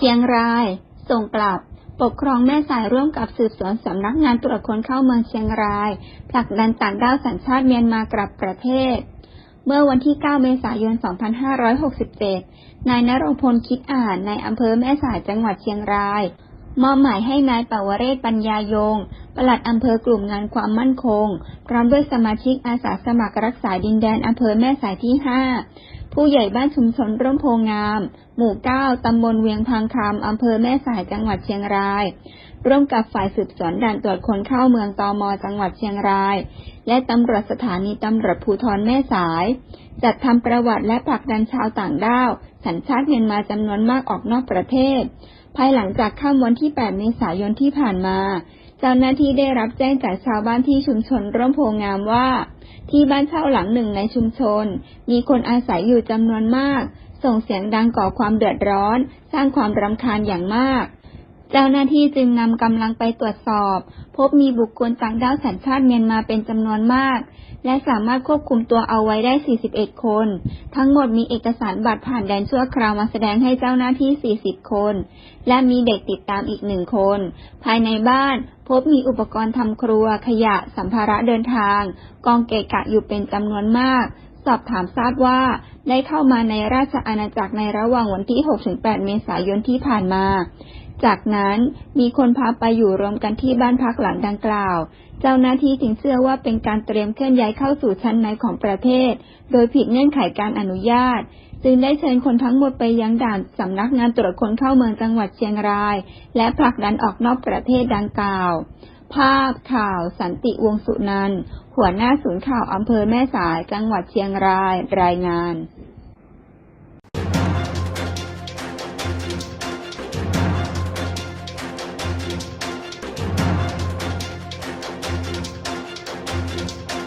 ชียงราย ส่งกลับ ปกครองแม่สายร่วมกับสืบสวนสำนักงานตรวจคนเข้าเมืองเชียงราย ผลักดันต่างด้าวสัญชาติเมียนมากลับประเทศ เมื่อวันที่ 9 เมษายน 2567 นายนรงพลคิดอ่านในอำเภอแม่สายจังหวัดเชียงราย มอบหมายให้นายปวเรศปัญญายง ปลัดอำเภอกลุ่มงานความมั่นคง พร้อมด้วยสมาชิกอาสาสมัครรักษาดินแดนอำเภอแม่สายที่ 5 ผู้ใหญ่บ้านชุมชนร่มโพงาม หมู่9ตำบลเวียงพังคำอำเภอแม่สายจังหวัดเชียงราย ร่วมกับฝ่ายสืบสวนด่านตรวจคนเข้าเมืองตอมจังหวัดเชียงราย และตำรวจสถานีตำรวจภูธรแม่สาย จัดทำประวัติและผลักดันชาวต่างด้าว สัญชาติเมียนมาจำนวนมากออกนอกประเทศ ภายหลังจากค่ำวันที่ 8 เมษายนที่ผ่านมา เจ้าหน้าที่ได้รับแจ้งจากชาวบ้านที่ชุมชนร่มโพงามว่า ที่บ้านเช่าหลังหนึ่งในชุมชน มีคนอาศัยอยู่จำนวนมาก ส่งเสียงดังก่อความเดือดร้อน สร้างความรำคาญอย่างมาก เจ้าหน้าที่จึงนำกำลังไปตรวจสอบ พบมีบุคคลต่างด้าวสัญชาติเมียนมาเป็นจำนวนมาก และสามารถควบคุมตัวเอาไว้ได้ 41 คน ทั้งหมดมีเอกสารบัตรผ่านแดนชั่วคราวมาแสดงให้เจ้าหน้าที่ 40 คน และมีเด็กติดตามอีกหนึ่งคน ภายในบ้านพบมีอุปกรณ์ทำครัว ขยะ สัมภาระเดินทาง กองเกะกะอยู่เป็นจำนวนมาก สอบถามทราบว่า ได้เข้ามาในราชอาณาจักรในระหว่างวันที่ 6-8 เมษายนที่ผ่านมา จากนั้นมีคนพาไปอยู่รวมกันที่บ้านพักหลังดังกล่าว เจ้าหน้าที่จึงเชื่อว่าเป็นการเตรียมเคลื่อนย้ายเข้าสู่ชั้นในของประเทศ โดยผิดเงื่อนไขการอนุญาต จึงได้เชิญคนทั้งหมดไปยังด่านสำนักงานตรวจคนเข้าเมืองจังหวัดเชียงราย และผลักดันออกนอกประเทศดังกล่าว ภาพข่าว สันติวงสุนันท์หัวหน้าศูนย์ข่าวอำเภอแม่สายจังหวัดเชียงรายรายงาน